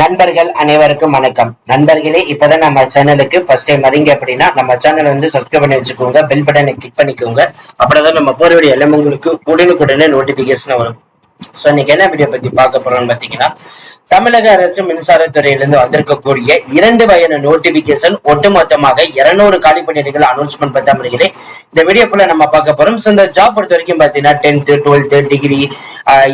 நண்பர்கள் அனைவருக்கும் வணக்கம். நண்பர்களே இப்பதான் நம்ம சேனலுக்கு ஃபர்ஸ்ட் டைம் வரீங்க அப்படின்னா நம்ம சேனல் வந்து சப்ஸ்கிரைப் பண்ணி வச்சுக்கோங்க பெல் பட்டனை கிளிக் பண்ணிக்கோங்க. அப்படிதான் நம்ம போற வீடியோ எல்லாமே உங்களுக்கு உடனுக்குடனே நோட்டிபிகேஷன் வரும். சோ இன்னைக்கு என்ன வீடியோ பத்தி பார்க்க போறோம்னு பாத்தீங்கன்னா தமிழக அரசு மின்சாரத்துறையிலிருந்து வந்திருக்கக்கூடிய இரண்டு வயது நோட்டிபிகேஷன் ஒட்டுமொத்தமாக இருநூறு காலி பணியிடங்கள் அனௌன்ஸ்மெண்ட் பத்தாமர்களே இந்த வீடியோ ஃபுல்லா நம்ம பார்க்க போறோம். So, இந்த ஜாப் பொறுத்த வரைக்கும் பாத்தீங்கன்னா டென்த் டுவெல்த் டிகிரி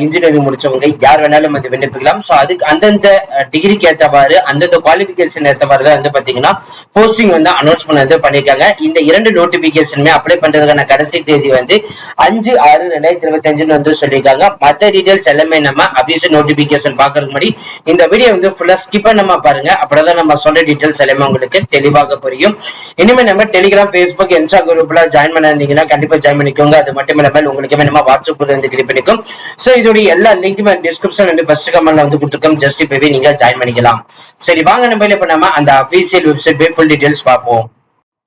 இன்ஜினியரிங் முடிச்சவங்க யார் வேணாலும் வந்து விண்ணப்பிக்கலாம். சோ அதுக்கு அந்தந்த டிகிரிக்கு ஏத்தவாறு அந்தந்த குவாலிபிகேஷன் ஏத்தவாறு தான் வந்து பாத்தீங்கன்னா போஸ்டிங் வந்து அனௌன்ஸ்மெண்ட் வந்து பண்ணியிருக்காங்க. இந்த இரண்டு நோட்டிபிகேஷனுமே அப்ளை பண்றதுக்கான கடைசி தேதி வந்து அஞ்சு ஆறு ரெண்டாயிரத்தி இருபத்தி அஞ்சுன்னு வந்து சொல்லியிருக்காங்க. மற்ற டீடைல்ஸ் எல்லாமே நம்ம அபிஷன் நோட்டிபிகேஷன் பாக்குறதுக்கு முன்னாடி இந்த வீடியோ வந்து ஃபுல்லா ஸ்கிப் பண்ணாம பாருங்க. அப்பதான் நம்ம சொல்ற டீடைல்ஸ் எல்லாமே உங்களுக்கு தெளிவாக புரியும். இனிமே நம்ம டெலிகிராம் ஃபேஸ்புக் இன்ஸ்டா குரூப்ல ஜாயின் பண்ண இருந்தீங்கன்னா கண்டிப்பா ஜாயின் பண்ணிக்கோங்க. அது மட்டும் இல்லாமல் உங்களுக்கு வேணுமா வாட்ஸ்அப் வந்து கிளிக் பண்ணிக்கும். சோ இதோட எல்லா லிங்க்குமே டிஸ்கிரிப்ஷன் வந்து ஃபர்ஸ்ட் கமெண்ட்ல வந்து கொடுத்துருக்கோம். ஜஸ்ட் இப்பவே நீங்க ஜாயின் பண்ணிக்கலாம். சரி வாங்க நம்ம இப்ப நம்ம அந்த அபிஷியல் வெப்சைட் போய் ஃபுல் டீடைல்ஸ் பார்ப்போம்.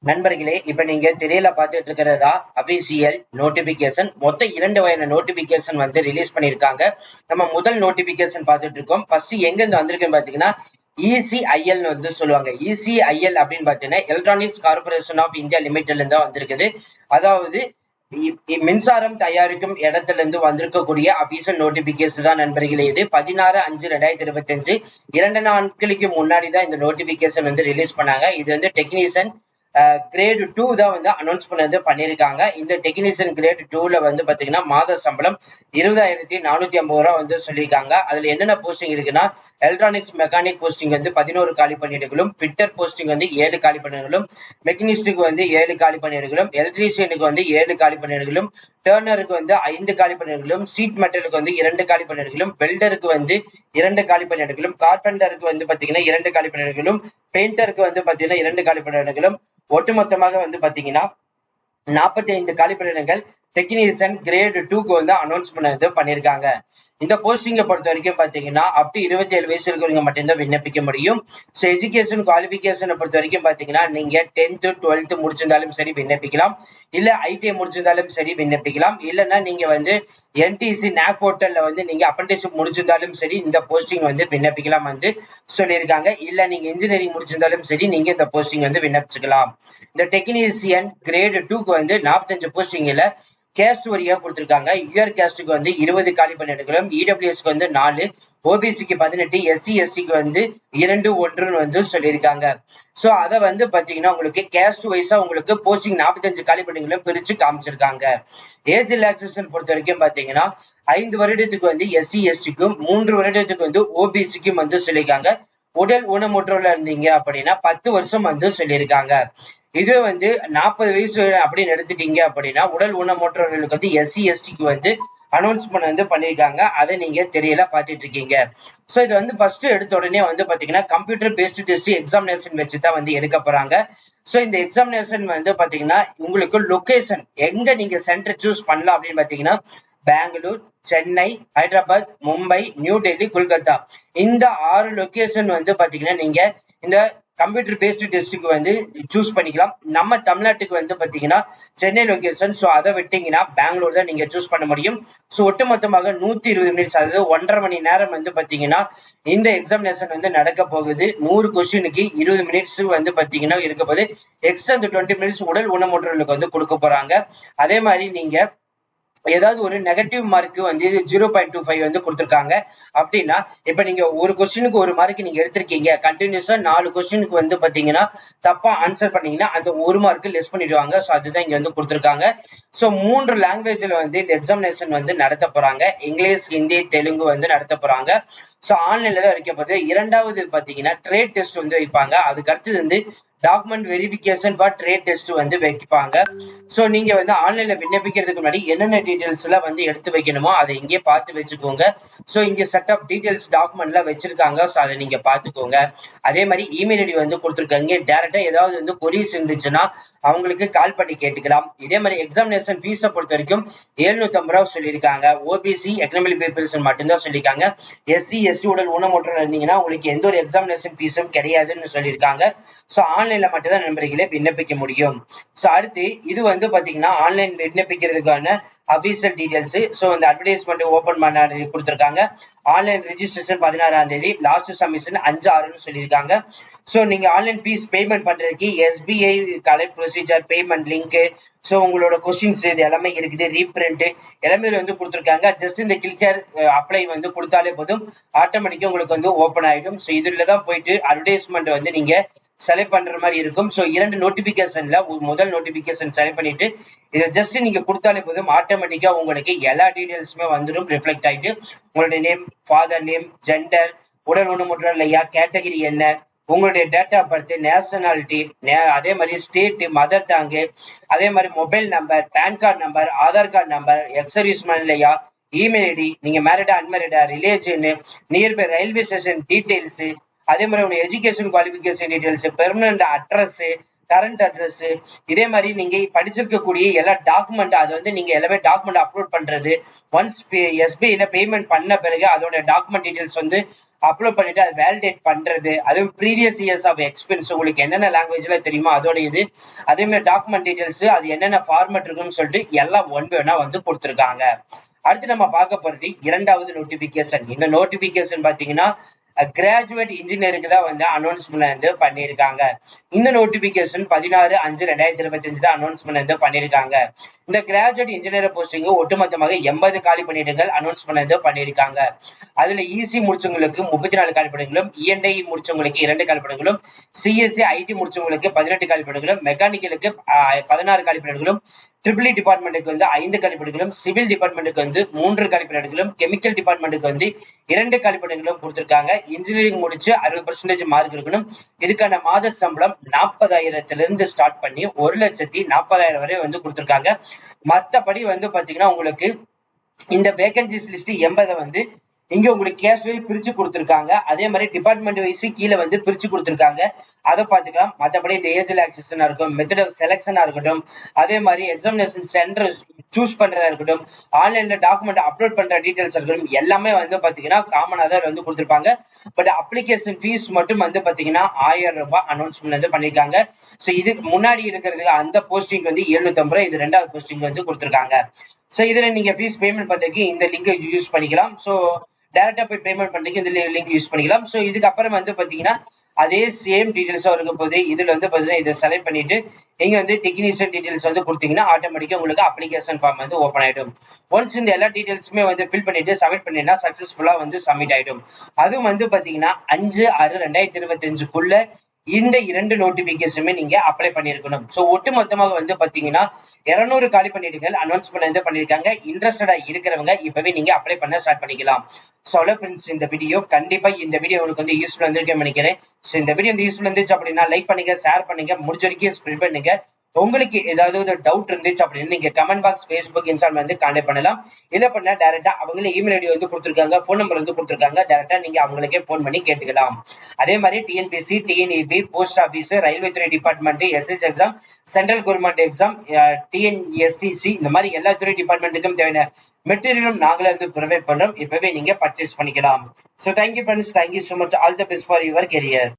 நண்பர்களே இப்ப நீங்க திரையில பாத்துட்டு இருக்கிறதா அபிஷியல் நோட்டிபிகேஷன் மொத்தம் இரண்டு வகையான நோட்டிபிகேஷன் வந்து ரிலீஸ் பண்ணிருக்காங்க நம்ம முதல் நோட்டிபிகேஷன் பார்த்துட்டு இருக்கோம். ஃபர்ஸ்ட் எங்க இருந்து வந்திருக்குன்னு பாத்தீங்கன்னா இசிஐஎல் வந்து சொல்லுவாங்க. இசிஐஎல் அப்படின்னு பாத்தீங்கன்னா எலக்ட்ரானிக்ஸ் கார்பரேஷன் ஆஃப் இந்தியா லிமிடெட்ல இருந்து வந்திருக்குது. அதாவது மின்சாரம் தயாரிக்கும் இடத்துல இருந்து வந்திருக்கக்கூடிய அபிஷியல் நோட்டிபிகேஷன் தான் நண்பர்களே இது. பதினாறு அஞ்சு ரெண்டாயிரத்தி இருபத்தி அஞ்சு இரண்டு நாட்களுக்கு முன்னாடி தான் இந்த நோட்டிபிகேஷன் வந்து ரிலீஸ் பண்ணாங்க. இது வந்து டெக்னீஷியன் கிரேட் டூ தான் வந்து அனௌன்ஸ் பண்ணது பண்ணியிருக்காங்க. இந்த டெக்னீஷியன் கிரேட் டூல வந்து பாத்தீங்கன்னா மாத சம்பளம் இருபதாயிரத்தி நானூத்தி ஐம்பது ரூபா வந்து சொல்லியிருக்காங்க. அதுல என்னென்ன போஸ்டிங் இருக்குன்னா எலக்ட்ரானிக்ஸ் மெக்கானிக் போஸ்டிங் வந்து பதினோரு காலி பணியிடங்களும் ஃபிட்டர் போஸ்டிங் வந்து ஏழு காலி பணியிடங்களும் மெக்கனிஸ்டுக்கு வந்து ஏழு காலி பணியிடங்களும் எலக்ட்ரீஷியனுக்கு வந்து ஏழு காலி பணியிடங்களும் டேர்னருக்கு வந்து ஐந்து காலி பணியிடங்களும் சீட் மெட்டலுக்கு வந்து இரண்டு காலி பணியிடங்களும் வெல்டருக்கு வந்து இரண்டு காலி பணியிடங்களும் கார்பெண்டருக்கு வந்து பாத்தீங்கன்னா இரண்டு காலி பணியிடங்களும் பெயிண்டருக்கு வந்து பாத்தீங்கன்னா இரண்டு காலி பணியிடங்களும் ஒட்டுமொத்தமாக வந்து பாத்தீங்கன்னா நாற்பத்தி ஐந்து காலிப்பணியிடங்கள் டெக்னீஷியன் கிரேட் டூக்கு வந்து அனௌன்ஸ் பண்ணது பண்ணியிருக்காங்க இந்த போஸ்டிங்கை பொறுத்த வரைக்கும் பாத்தீங்கன்னா அப் டு இருபத்தி ஏழு வயசு இருக்கிறவங்க மட்டும்தான் விண்ணப்பிக்க முடியும். ஸோ எஜுகேஷன் குவாலிஃபிகேஷனை பொறுத்த வரைக்கும் பாத்தீங்கன்னா நீங்க டென்த்து டுவெல்த்து முடிச்சிருந்தாலும் சரி விண்ணப்பிக்கலாம். இல்ல ஐடிஐ முடிச்சிருந்தாலும் சரி விண்ணப்பிக்கலாம். இல்லைன்னா நீங்க வந்து என்டிசி நேப் போர்ட்டல்ல வந்து நீங்க அப்ரண்டிஸ்ஷிப் முடிச்சிருந்தாலும் சரி இந்த போஸ்டிங் வந்து விண்ணப்பிக்கலாம் வந்து சொல்லியிருக்காங்க. இல்ல நீங்க இன்ஜினியரிங் முடிச்சிருந்தாலும் சரி நீங்க இந்த போஸ்டிங் வந்து விண்ணப்பிச்சுக்கலாம். இந்த டெக்னீசியன் கிரேட் டூக்கு வந்து நாற்பத்தஞ்சு போஸ்டிங்ல கேஸ்ட் வரியா கொடுத்திருக்காங்க. யூஆர் கேஸ்டுக்கு வந்து இருபது காலி பணியிடங்களும் இடபிள்யூஎஸ்க்கு வந்து நாலு ஓபிசிக்கு பதினெட்டு எஸ்சி எஸ்டிக்கு வந்து இரண்டு ஒன்றுன்னு வந்து சொல்லியிருக்காங்க. சோ அத வந்து பாத்தீங்கன்னா உங்களுக்கு கேஸ்ட் வைஸா உங்களுக்கு போஸ்டிங் நாற்பத்தஞ்சு காலி பணிகளும் பிரிச்சு காமிச்சிருக்காங்க. ஏஜ் ரிலாக்சேஷன் பொறுத்த வரைக்கும் பாத்தீங்கன்னா ஐந்து வருடத்துக்கு வந்து எஸ்சி எஸ்டிக்கும் மூன்று வருடத்துக்கு வந்து ஓபிசிக்கும் வந்து சொல்லியிருக்காங்க. உடல் ஊனமுற்றோர்ல இருந்தீங்க அப்படின்னா பத்து வருஷம் வந்து சொல்லியிருக்காங்க. இது வந்து நாற்பது வயசு அப்படின்னு எடுத்துட்டீங்க அப்படின்னா உடல் ஊனமுற்றவர்களுக்கு வந்து எஸ்சி எஸ்டிக்கு வந்து அனௌன்ஸ்மெண்ட் வந்து பண்ணியிருக்காங்க அதை நீங்க தெரியல பார்த்துட்டு இருக்கீங்க. ஸோ இது வந்து ஃபர்ஸ்ட் எடுத்த உடனே வந்து பாத்தீங்கன்னா கம்ப்யூட்டர் பேஸ்டு டெஸ்ட் எக்ஸாமினேஷன் வச்சு தான் வந்து எடுக்க போறாங்க. ஸோ இந்த எக்ஸாமினேஷன் வந்து பாத்தீங்கன்னா உங்களுக்கு லொக்கேஷன் எங்க நீங்க சென்டர் சூஸ் பண்ணலாம் அப்படின்னு பாத்தீங்கன்னா பெங்களூர் சென்னை ஹைதராபாத் மும்பை நியூ டெல்லி கொல்கத்தா இந்த ஆறு லொக்கேஷன் வந்து பாத்தீங்கன்னா நீங்க இந்த கம்ப்யூட்டர் பேஸ்டு டெஸ்ட்டுக்கு வந்து சூஸ் பண்ணிக்கலாம். நம்ம தமிழ்நாட்டுக்கு வந்து பார்த்தீங்கன்னா சென்னை லொகேஷன் ஸோ அதை விட்டீங்கன்னா பெங்களூர் தான் நீங்க சூஸ் பண்ண முடியும். ஸோ ஒட்டுமொத்தமாக நூத்தி இருபது மினிட்ஸ் அதாவது ஒன்றரை மணி நேரம் வந்து பார்த்தீங்கன்னா இந்த எக்ஸாமினேஷன் வந்து நடக்க போகுது. நூறு கொஸ்டினுக்கு இருபது மினிட்ஸ் வந்து பார்த்தீங்கன்னா இருக்க போது எக்ஸ்ட்ரா இந்த டுவெண்ட்டி மினிட்ஸ் உடல் ஊனமுற்றவர்களுக்கு வந்து கொடுக்க போறாங்க. அதே மாதிரி நீங்கள் ஏதாவது ஒரு நெகட்டிவ் மார்க் வந்து ஜீரோ பாயிண்ட் டூ ஃபைவ் வந்து கொடுத்துருக்காங்க. அப்படின்னா இப்ப நீங்க ஒரு கொஸ்டினுக்கு ஒரு மார்க் நீங்க எடுத்திருக்கீங்க. கண்டினியூஸா நாலு கொஸ்டினுக்கு வந்து பாத்தீங்கன்னா தப்பா ஆன்சர் பண்ணீங்கன்னா அந்த ஒரு மார்க் லெஸ் பண்ணிடுவாங்க. ஸோ அதுதான் இங்க வந்து கொடுத்துருக்காங்க. ஸோ மூன்று லாங்குவேஜ்ல வந்து இந்த எக்ஸாமினேஷன் வந்து நடத்த போறாங்க. இங்கிலீஷ் ஹிந்தி தெலுங்கு வந்து நடத்த போறாங்க. ஸோ ஆன்லைன்ல தான் வைக்க போகுது. இரண்டாவது பாத்தீங்கன்னா ட்ரேட் டெஸ்ட் வந்து வைப்பாங்க. அதுக்கு அடுத்தது வந்து document verification for trade test வந்து வைப்பாங்க. ஸோ நீங்க வந்து ஆன்லைன்ல விண்ணப்பிக்கிறதுக்கு முன்னாடி என்னென்ன டீட்டெயில்ஸ் எல்லாம் வந்து எடுத்து வைக்கணுமோ அதை இங்கே பார்த்து வச்சுக்கோங்க. ஸோ இங்க செட் ஆஃப் டீட்டெயில்ஸ் டாக்குமெண்ட்லாம் வச்சிருக்காங்க. ஸோ அதை நீங்க பார்த்துக்கோங்க. அதே மாதிரி இமெயில் ஐடி வந்து கொடுத்துருக்காங்க. டேரெக்டாக ஏதாவது வந்து கொரிஸ் இருந்துச்சுன்னா அவங்களுக்கு கால் பண்ணி கேட்டுக்கலாம். இதே மாதிரி எக்ஸாமினேஷன் ஃபீஸை பொறுத்த வரைக்கும் எழுநூத்தம்பது ரூபா சொல்லியிருக்காங்க. ஓபிசி எக்கனாமிக் பீப்புள்ஸ் மட்டும்தான் சொல்லியிருக்காங்க. எஸ்சி எஸ்டி உடல் ஊனமுற்றம் இருந்தீங்கன்னா உங்களுக்கு எந்த ஒரு எக்ஸாமினேஷன் ஃபீஸும் கிடையாதுன்னு சொல்லியிருக்காங்க. ஸோ ஆன்லைன்ல மட்டும் தான் நண்பர்களே விண்ணப்பிக்க முடியும். ஸோ அடுத்து இது வந்து பாத்தீங்கன்னா ஆன்லைன் விண்ணப்பிக்கிறதுக்கான அபிஷியல் டீடைல்ஸ் ஸோ இந்த அட்வர்டைஸ்மெண்ட் ஓபன் பண்ண கொடுத்துருக்காங்க. ஆன்லைன் ரிஜிஸ்ட்ரேஷன் பதினாறாம் தேதி லாஸ்ட் சப்மிஷன் அஞ்சு ஆறுன்னு சொல்லியிருக்காங்க. ஸோ நீங்க ஆன்லைன் ஃபீஸ் பேமெண்ட் பண்றதுக்கு SBI collect procedure payment link so உங்களோட கொஸ்டின்ஸ் இது எல்லாமே இருக்குது ரீப்ரிண்ட் எல்லாமே வந்து கொடுத்துருக்காங்க. ஜஸ்ட் இந்த கிளிக்கர் அப்ளை வந்து கொடுத்தாலே போதும். ஆட்டோமேட்டிக்கா உங்களுக்கு வந்து ஓப்பன் ஆயிடும். ஸோ இதுல தான் போயிட்டு அட்வர்டைஸ்மெண்ட் வந்து நீங்க செலக்ட் பண்ற மாதிரி இருக்கும். ஸோ இரண்டு நோட்டிபிகேஷன்ல முதல் நோட்டிபிகேஷன் செலக்ட் பண்ணிட்டு இதை ஜஸ்ட் நீங்க கொடுத்தாலே போதும். ஆட்டோமேட்டிக்கா உங்களுக்கு எல்லா டீடைல்ஸுமே வந்துடும் ரிஃப்ளெக்ட் ஆயிட்டு. உங்களுடைய நேம் ஃபாதர் நேம் ஜெண்டர் உடல் ஊனமுற்ற இல்லையா கேட்டகரி என்ன உங்களுடைய டேட் ஆஃப் பர்த் நேஷனாலிட்டி அதே மாதிரி ஸ்டேட் மதர் டங்கு அதே மாதிரி mobile number PAN card number Aadhaar card number ex service இல்லையா இமெயில் ஐடி நீங்க மேரிடா அன்மேரிடா relation nearby railway station details அதே மாதிரி உங்க education qualification details permanent address current address இதே மாதிரி நீங்க படிச்சிருக்கக்கூடிய எல்லா டாக்குமெண்ட் அது வந்து நீங்க எல்லாமே டாக்குமெண்ட் அப்லோட் பண்றது. ஒன்ஸ் எஸ்பிஐல பேமெண்ட் பண்ண பிறகு அதோட டாக்குமெண்ட் டீடைல்ஸ் வந்து அப்லோட் பண்ணிட்டு அதை வேலிடேட் பண்றது. அதுவும் ப்ரீவியஸ் இயர்ஸ் ஆஃப் எக்ஸ்பீரியன்ஸ் உங்களுக்கு என்னென்ன லாங்குவேஜ்ல தெரியுமோ அதோட இது அதே மாதிரி டாக்குமெண்ட் டீடைல்ஸ் அது என்னென்ன ஃபார்மேட் இருக்குன்னு சொல்லிட்டு எல்லாம் ஒன் வேணா வந்து கொடுத்துருக்காங்க. அடுத்து நம்ம பார்க்க போறது இரண்டாவது நோட்டிபிகேஷன் இந்த நோட்டிபிகேஷன் பாத்தீங்கன்னா கிராஜுவேட் இன்ஜினியருக்கு தான் வந்து அனௌன்ஸ்மெண்ட் வந்து பண்ணியிருக்காங்க. இந்த நோட்டிபிகேஷன் பதினாறு அஞ்சு ரெண்டாயிரத்தி இருபத்தி அஞ்சு தான் அனௌன்ஸ்மெண்ட் வந்து பண்ணியிருக்காங்க. இந்த கிராஜுவேட் இன்ஜினியர் போஸ்டிங் ஒட்டுமொத்தமாக எண்பது காலி பணியிடங்கள் அனௌன்ஸ்மெண்ட் வந்து பண்ணியிருக்காங்க. அதுல இசி முடிச்சவங்களுக்கு முப்பத்தி நாலு காலி பணிகளும் இஎன்ஐ முடிச்சவங்களுக்கு இரண்டு காலி பணிகளும் சிஎஸ்சி ஐடி முடிச்சவங்களுக்கு பதினெட்டு காலி பணிகளும் மெக்கானிக்கலுக்கு பதினாறு காலி பணிகளும் ட்ரிபிள் டிபார்ட்மெண்ட்டுக்கு e வந்து ஐந்து கழிப்பிடங்களும் சிவில் டிபார்ட்மெண்ட்டுக்கு வந்து மூன்று கழிப்பிடங்களும் கெமிக்கல் டிபார்ட்மெண்ட்டுக்கு வந்து இரண்டு கழிப்பிடங்களும் கொடுத்திருக்காங்க. இன்ஜினியரிங் முடிச்சு அறுபது பர்சன்டேஜ் மார்க் இருக்கணும் இதுக்கான மாத சம்பளம் நாற்பதாயிரத்துல இருந்து ஸ்டார்ட் பண்ணி ஒரு லட்சத்தி நாற்பதாயிரம் வரை வந்து கொடுத்திருக்காங்க. மத்தபடி வந்து பாத்தீங்கன்னா உங்களுக்கு இந்த வேகன்சிஸ் லிஸ்ட் எண்பதை வந்து இங்க உங்களுக்கு கேஷுவல் பிரிச்சு கொடுத்துருக்காங்க. அதே மாதிரி டிபார்ட்மெண்ட் வைஸும் கீழே வந்து பிரிச்சு கொடுத்துருக்காங்க. அதை பார்த்துக்கலாம். மற்றபடி இந்த ஏஜல் ரிலாக்ஸேஷனா இருக்கும் மெத்தட் ஆஃப் செலெக்ஷனா இருக்கட்டும் அதே மாதிரி எக்ஸாமினேஷன் சென்டர் சூஸ் பண்றதா இருக்கட்டும் ஆன்லைன்ல டாக்குமெண்ட் அப்லோட் பண்ற டீடைல்ஸ் இருக்கட்டும் எல்லாமே வந்து பாத்தீங்கன்னா காமனா தான் வந்து கொடுத்துருப்பாங்க. பட் அப்ளிகேஷன் ஃபீஸ் மட்டும் வந்து பாத்தீங்கன்னா ஆயிரம் ரூபாய் அனௌன்ஸ்மெண்ட் வந்து பண்ணிருக்காங்க ஸோ இதுக்கு முன்னாடி இருக்கிறது அந்த போஸ்டிங் வந்து எழுநூத்தி ரூபாய் இது ரெண்டாவது போஸ்டிங் வந்து கொடுத்துருக்காங்க. ஸோ இதுல நீங்க ஃபீஸ் பேமெண்ட் பண்றதுக்கு இந்த லிங்கை யூஸ் பண்ணிக்கலாம். ஸோ டேரக்டா போய் பேமெண்ட் பண்றதுக்கு இந்த லிங்க் யூஸ் பண்ணிக்கலாம். ஸோ இதுக்கு அப்புறம் வந்து பாத்தீங்கன்னா அதே சேம் டீடைல்ஸா இருக்க போது இதுல வந்து பாத்தீங்கன்னா இதை செலக்ட் பண்ணிட்டு நீங்க வந்து டெக்னீஷியன் டீடைல்ஸ் வந்து கொடுத்தீங்கன்னா ஆட்டோமேட்டிக்கா உங்களுக்கு அப்ளிகேஷன் ஃபார்ம் வந்து ஓப்பன் ஆயிடும். ஒன்ஸ் இந்த எல்லா டீடைல்ஸுமே வந்து ஃபில் பண்ணிட்டு சப்மிட் பண்ணினா சக்சஸ்ஃபுல்லா வந்து சப்மிட் ஆயிடும். அதுவும் வந்து பாத்தீங்கன்னா அஞ்சு ஆறு ரெண்டாயிரத்தி இருபத்தி அஞ்சுக்குள்ள இந்த இரண்டு நோட்டிபிகேஷனுமே நீங்க அப்ளை பண்ணிருக்கணும் சோ ஒட்டு மொத்தமாக வந்து பாத்தீங்கன்னா இருநூறு காலி பண்ணிடுங்கள் அனௌன்ஸ்மெண்ட் வந்து பண்ணிருக்காங்க இன்ட்ரெஸ்டடா இருக்கிறவங்க இப்பவே நீங்க அப்ளை பண்ண ஸ்டார்ட் பண்ணிக்கலாம். சோலோ ஃப்ரெண்ட்ஸ் இந்த வீடியோ கண்டிப்பா இந்த வீடியோ உங்களுக்கு வந்து யூஸ்ஃபுல் வந்திருக்கேன் நினைக்கிறேன். சோ இந்த வீடியோ வந்து யூஸ்ஃபுல் இருந்துச்சு அப்படின்னா லைக் பண்ணுங்க ஷேர் பண்ணுங்க முடிஞ்ச வரைக்கும் ஸ்ப்ரெட் பண்ணுங்க. உங்களுக்கு ஏதாவது ஒரு டவுட் இருந்துச்சு அப்படின்னு நீங்க கமெண்ட் பாக்ஸ் ஃபேஸ்புக் இன்ஸ்டாகிராம் வந்து கான்டெக்ட் பண்ணலாம். இல்ல பண்ணா டேரக்டா அவங்களே இமெயில் ஐடி வந்து கொடுத்துருக்காங்க ஃபோன் நம்பர் வந்து கொடுத்துருக்காங்க. டேரக்டா நீங்க அவங்களுக்கே ஃபோன் பண்ணி கேட்டுக்கலாம். அதே மாதிரி TNPC TNEB post office railway துறை department SS exam central government exam TNSTC இந்த மாதிரி எல்லா துறை டிபார்ட்மெண்ட்டுக்கும் தேவையான மெட்டீரியலும் நாங்களே வந்து ப்ரொவைட் பண்றோம். இப்பவே நீங்க பர்ச்சேஸ் பண்ணிக்கலாம். So thank you friends thank you so much all the best for your career